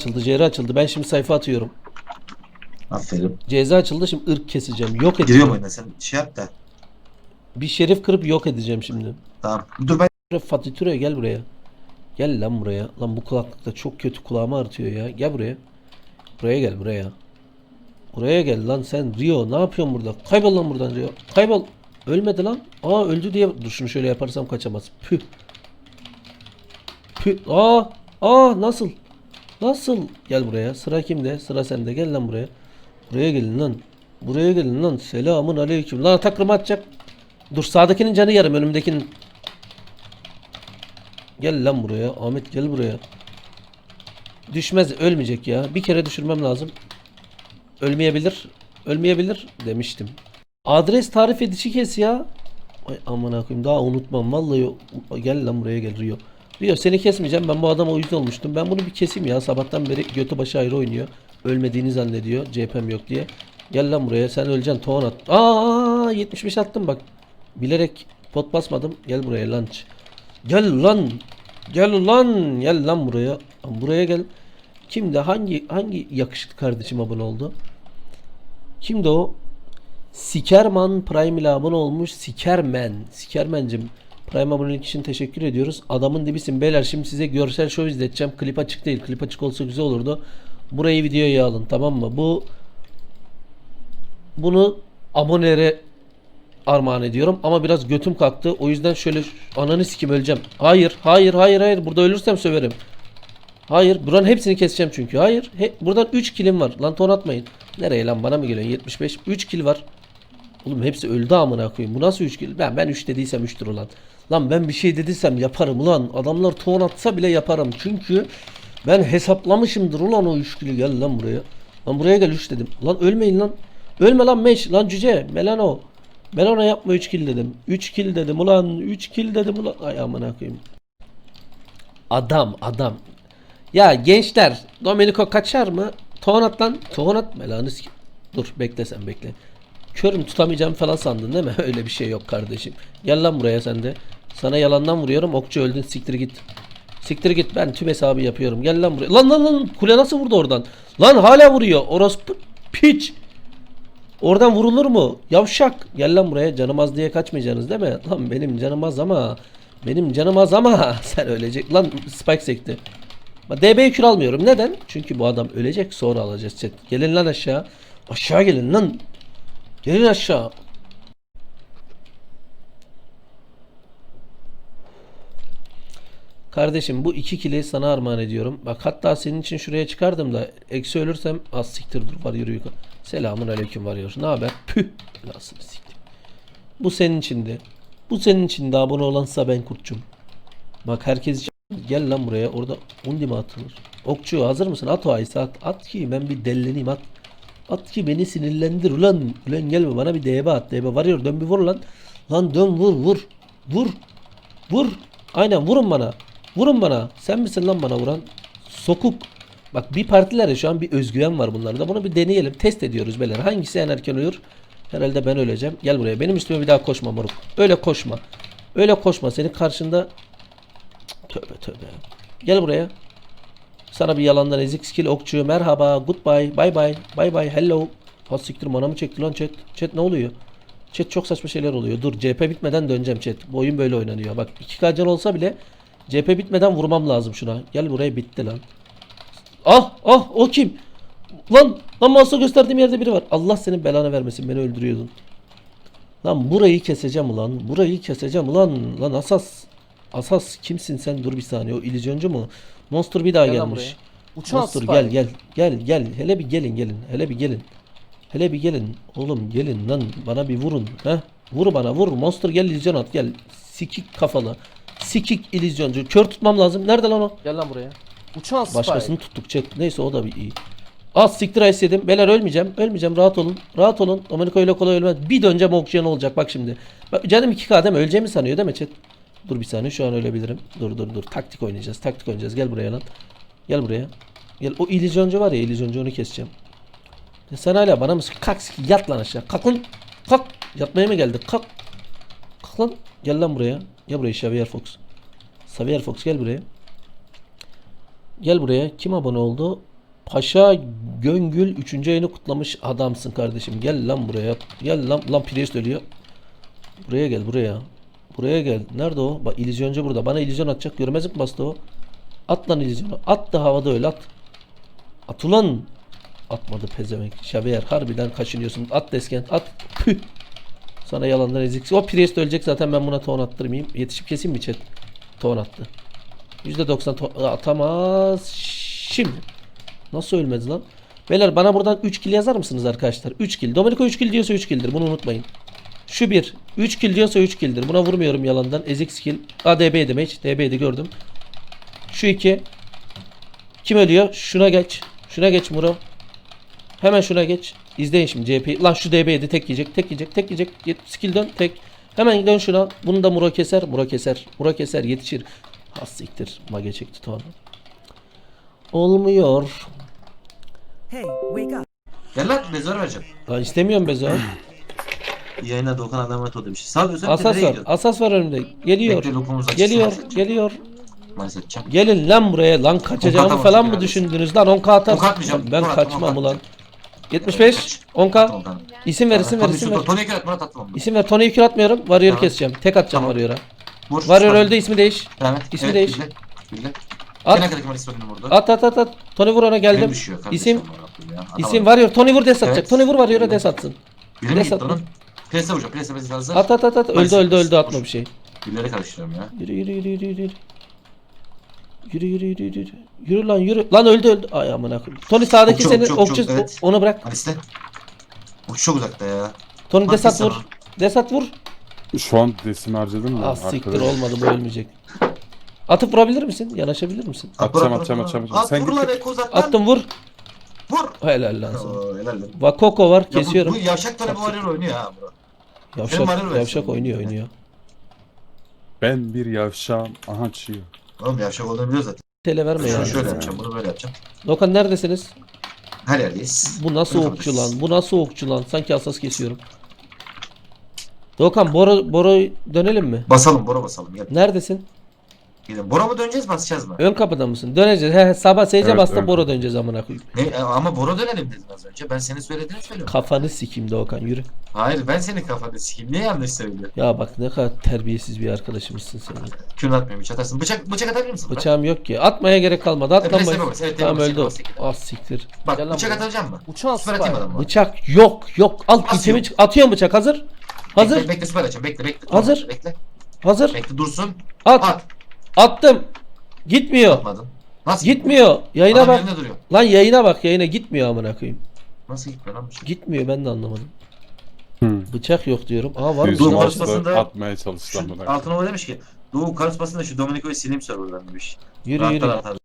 açıldı. CR açıldı. Ben şimdi sayfa atıyorum. Aferin. CZ açıldı. Şimdi ırk keseceğim. Yok Giriyor edeceğim. mu oyuna sen? Şey yap da. Bir şerif kırıp yok edeceğim şimdi. Tamam. Dur ben Fatih Türe gel buraya. Gel lan buraya. Lan bu kulaklıkta çok kötü kulağımı artıyor ya. Gel buraya. Buraya gel buraya. Buraya gel lan sen Rio ne yapıyorsun burada? Kaybol lan buradan Rio. Kaybol. Ölmedi lan. Aa öldü diye. Dur şunu şöyle yaparsam kaçamaz. Püh. Püh. Aa. Aa nasıl? Nasıl? Gel buraya. Sıra kimde? Sıra sende. Gel lan buraya. Buraya gelin lan. Buraya gelin lan. Selamun aleyküm. Lan takrim atacak. Dur sağdakinin canı yarım önümdekinin. Gel lan buraya. Ahmet gel buraya. Düşmez ölmeyecek ya. Bir kere düşürmem lazım. Ölmeyebilir. Ölmeyebilir demiştim. Adres tarif edici kes ya. Ay aman koyayım daha unutmam. Vallahi gel lan buraya gel Rio. Rio seni kesmeyeceğim. Ben bu adama uyuz olmuştum. Ben bunu bir keseyim ya. Sabahtan beri götü başı ayrı oynuyor. Ölmediğini zannediyor. CHP'm yok diye. Gel lan buraya. Sen öleceksin. Toğan at. Aa 75 attım bak. Bilerek pot basmadım. Gel buraya lunch. Gel lan. Gel lan. Gel lan buraya. Buraya gel. Kimde hangi hangi yakışıklı kardeşim abone oldu? Kimdi o? Sikerman Prime ile abone olmuş. Sikermen. Sikermencim. Prime abonelik için teşekkür ediyoruz. Adamın dibisin beyler. Şimdi size görsel show izleteceğim. Klip açık değil. Klip açık olsa güzel olurdu. Burayı videoya alın tamam mı? Bu bunu abonelere armağan ediyorum ama biraz götüm kalktı. O yüzden şöyle ananı sikim öleceğim. Hayır, hayır, hayır, hayır. Burada ölürsem söverim. Hayır, buranın hepsini keseceğim çünkü. Hayır. He, buradan 3 kilim var. Lan ton atmayın. Nereye lan bana mı geliyor? 75. 3 kill var. Oğlum hepsi öldü amına koyayım. Bu nasıl 3 kill? Ben ben 3 dediysem 3'tür ulan. Lan ben bir şey dediysem yaparım ulan. Adamlar ton atsa bile yaparım. Çünkü ben hesaplamışımdır ulan o 3 kill'i. Gel lan buraya. Lan buraya gel 3 dedim. Lan ölmeyin lan. Ölme lan meş. Lan cüce. Melano. Melano yapma 3 kill dedim. 3 kill dedim ulan. 3 kill dedim ulan. Ay amına koyayım. Adam adam. Ya gençler Domenico kaçar mı? Toğan lan. Toğan at. Melanı Dur bekle sen bekle. Körüm tutamayacağım falan sandın değil mi? Öyle bir şey yok kardeşim. Gel lan buraya sen de. Sana yalandan vuruyorum. Okçu öldün. Siktir git. Siktir git. Ben tüm hesabı yapıyorum. Gel lan buraya. Lan lan lan. Kule nasıl vurdu oradan? Lan hala vuruyor. Orospu piç. Oradan vurulur mu? Yavşak. Gel lan buraya. Canım az diye kaçmayacaksınız değil mi? Lan benim canım az ama. Benim canım az ama. Sen ölecek. Lan spike sekti. DB'yi kür almıyorum. Neden? Çünkü bu adam ölecek sonra alacağız chat. Gelin lan aşağı. Aşağı gelin lan. Gelin aşağı. Kardeşim bu iki kili sana armağan ediyorum. Bak hatta senin için şuraya çıkardım da eksi ölürsem az siktir dur var yürü yukarı. Selamun aleyküm varıyor. Ne haber? Püh. Nasıl siktir. Bu senin içindi. Bu senin için de abone olansa ben kurtçum. Bak herkes gel lan buraya. Orada undi mi atılır? Okçu hazır mısın? At o ayısı at. At ki ben bir delleneyim at. At ki beni sinirlendir ulan. Ulan gelme bana bir DB at. DB varıyor dön bir vur lan. Lan dön vur vur. Vur. Vur. Aynen vurun bana. Vurun bana. Sen misin lan bana vuran? Sokuk. Bak bir partilerde şu an bir özgüven var bunlarda. Bunu bir deneyelim. Test ediyoruz beyler. Hangisi en erken ölür? Herhalde ben öleceğim. Gel buraya. Benim üstüme bir daha koşma moruk. Öyle koşma. Öyle koşma. Senin karşında Tövbe tövbe. Gel buraya. Sana bir yalandan ezik skill okçu. Merhaba. Goodbye. Bye bye. Bye bye. Hello. Has siktir mana mı çekti lan chat? Chat ne oluyor? Chat çok saçma şeyler oluyor. Dur CHP bitmeden döneceğim chat. Bu oyun böyle oynanıyor. Bak 2K can olsa bile CHP bitmeden vurmam lazım şuna. Gel buraya bitti lan. Ah ah o kim? Lan lan mouse'a gösterdiğim yerde biri var. Allah senin belanı vermesin beni öldürüyordun. Lan burayı keseceğim ulan. Burayı keseceğim ulan. Lan asas. Asas kimsin sen? Dur bir saniye. O illüzyoncu mu? Monster bir daha Gel gelmiş. Uçan Monster Spy. gel gel. Gel gel. Hele bir gelin gelin. Hele bir gelin. Hele bir gelin. Oğlum gelin lan. Bana bir vurun. Heh. Vur bana vur. Monster gel illüzyon at gel. Sikik kafalı. Sikik illüzyoncu. Kör tutmam lazım. Nerede lan o? Gel lan buraya. Uçan Spy. Başkasını tuttuk chat. Neyse o da bir iyi. Az siktir ice yedim. Beyler ölmeyeceğim. Ölmeyeceğim. Rahat olun. Rahat olun. Domenico öyle kolay ölmez. Bir döneceğim ne olacak bak şimdi. Bak, canım 2K değil mi? Öleceğimi sanıyor değil mi chat? Dur bir saniye şu an ölebilirim. Dur dur dur. Taktik oynayacağız. Taktik oynayacağız. Gel buraya lan. Gel buraya. Gel. O illüzyoncu var ya illüzyoncu onu keseceğim. Ya sen hala bana mısın? Kalk yat lan aşağı. Kalk lan. Kalk. Yatmaya mı geldik? Kalk. Kalk lan. Gel lan buraya. Gel buraya Xavier Fox. Xavier Fox gel buraya. Gel buraya. Kim abone oldu? Paşa Göngül 3. ayını kutlamış adamsın kardeşim. Gel lan buraya. Gel lan. Lan Priest ölüyor. Buraya gel buraya. Buraya gel. Nerede o? Bak illüzyoncu burada. Bana illüzyon atacak. Görmezlik bastı o? At lan illüzyonu. At da havada öyle at. At ulan. Atmadı pezevenk. Şaver harbiden kaşınıyorsun. At desken at. Püh. Sana yalandan ezik. O Priest ölecek zaten ben buna ton attırmayayım. Yetişip keseyim mi chat? Ton attı. %90 ton atamaz. Şimdi. Nasıl ölmedi lan? Beyler bana buradan 3 kill yazar mısınız arkadaşlar? 3 kill. Domenico 3 kill diyorsa 3 killdir. Bunu unutmayın. Şu 1. 3 kill diyorsa 3 killdir. Buna vurmuyorum yalandan. Ezik skill. ADB demek. DB'di gördüm. Şu 2. Kim ölüyor? Şuna geç. Şuna geç Muro. Hemen şuna geç. İzleyin şimdi CP. Lan şu DB'ydi tek yiyecek. Tek yiyecek. Tek yiyecek. Skill dön. Tek. Hemen dön şuna. Bunu da Muro keser. Muro keser. Muro keser. Yetişir. Ha siktir. Mage çekti tamam. Olmuyor. Hey, wake up. Gel lan mezar vereceğim. Lan istemiyorum Bezo. Yayına Doğukan Adamet o demiş. Sağ gözüm Asas nereye var. Asas var önümde. Geliyor. Bekle lokumuz açsın. Geliyor. Geliyor. Maalesef. Gelin lan buraya. Lan kaçacağımı falan mı düşündünüz lan? 10k atar. Ok atmayacağım. Ben kaçmam ulan. attım. 75. 10k. Doğukan. İsim ver isim ver Tony isim ver. Tony'ye kere Murat attım onu. İsim ver. Tony'yi kür atmıyorum. Warrior'ı Tamam. keseceğim. Tek atacağım Tamam. Vur. Süper. öldü ismi değiş. İsmi değiş. Bildi. Bildi. At. Vurdu. At at at at. Tony vur ona Benim geldim. düşüyor kardeşim İsim koyayım ya. isim. Warrior. Tony vur des atacak. Evet. Tony vur Warrior'a des atsın. Biri mi Des gitti atma. onun? Prese vuracağım. Prese prese hazır. At at at at. Öldü öldü öldü atma bir şey. Birileri karıştırıyorum ya. Yürü yürü yürü yürü yürü. Yürü yürü yürü yürü. Yürü Yürü lan yürü. Lan öldü öldü. Ay amına koyayım. Tony sağdaki Çok, senin çok, okçu çok, evet. onu bırak. Hadi iste. Bu çok uzakta ya. Tony Bak, desat vur. sana. Desat vur. Şu an desimi harcadım da. Ah siktir olmadı bu ölmeyecek. Atıp vurabilir misin? Yanaşabilir misin? At, Atacağım, bırak, atacağım, bırak, atacağım, atacağım. At Sen vur git. lan Eko uzaktan. Attım vur. Vur. Helal lan sana. Oo, helal lan. Vakoko var Ya bu- kesiyorum. Bu, yavşak tane bu arıyor oynuyor ha bro. Yavşak, yavşak oynuyor oynuyor. Ben bir yavşağım. Aha çiğ. Oğlum yavşak olduğunu biliyor zaten. Tele verme ya. Şunu şöyle yapacağım, bunu böyle yapacağım. Dokan neredesiniz? Her yerdeyiz. Bu nasıl Böyle okçu lan? Bu nasıl okçu lan? Sanki asas kesiyorum. Dokan Bora Bora dönelim mi? Basalım, bora basalım. Gel. Neredesin? Gidelim. Bora mı döneceğiz, basacağız mı? Ön kapıda mısın? Döneceğiz. He, sabah seyirce Evet, bastım ön Bora döneceğiz amına koyayım. Ne, e, ama bora dönelim dedim az önce. Ben senin söylediğini söylüyorum. Kafanı sikeyim Doğukan yürü. Hayır, ben senin kafanı sikeyim. Niye yanlış söylüyorsun? Ya bak ne kadar terbiyesiz bir arkadaşımızsın sen. ya. Kürün atmayayım, hiç atarsın. Bıçak, bıçak atabilir misin? Bıçağım yok ki. Atmaya gerek kalmadı. Evet, Atlamayın. yapamaz. Evet, Tamam yapamaz, öldü o. yapamaz, yapamaz. Ah siktir. Bak, Gel lan bıçak buraya. atacağım mı? Uçan Süper atayım adamı. Bıçak yok yok. Al Nasıl itemi yok? çık. Atıyorum bıçak hazır. Hazır. Bekle, bekle süper açacağım. Bekle, bekle. Hazır. Bekle. Hazır. Bekle, dursun. At. At. Attım. Gitmiyor. Atmadın. Nasıl Gitmiyor. Yayına Adam bak. yerinde duruyor. Lan yayına bak. Yayına gitmiyor amına koyayım. Nasıl gitmiyor lan bıçak? Gitmiyor ben de anlamadım. Hı. Bıçak yok diyorum. Aa var mı? Dur, Yüzüm var. Atmaya çalıştım Şu o demiş ki Doğu Karus basın da şu Domenico'yu sileyim serverdan demiş. Yürü Rahatlar yürü. atar.